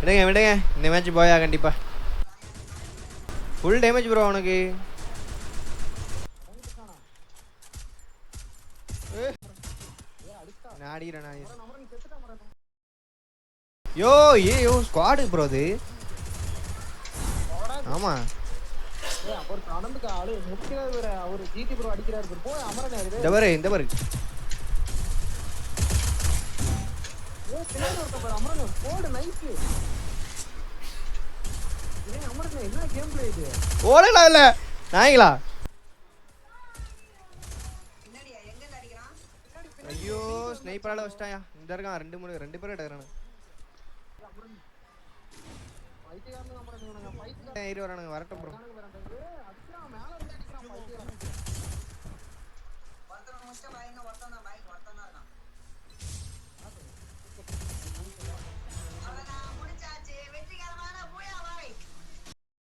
விடுங்க விடுங்க. இந்த மேட்ச் போயா கண்டிப்பா. ஃபுல் டேமேஜ் ப்ரோ அவனுக்கு ஏய். நான் அடிக்கிறேன். யோ ஏ யோ ஸ்குவாடு ப்ரோ அது. ஆமா. ஏய், இந்த பாரு இந்த பாரு. ஓடலாம் இல்ல. நாய்ங்களா ஐயோ ஸ்னைப்பரால வச்சிட்டாயா. இந்த இருக்கான் ரெண்டு மூணு ரெண்டு பேரும் எடுக்கிறானு வரானுங்க வரட்டும் ப்ரோ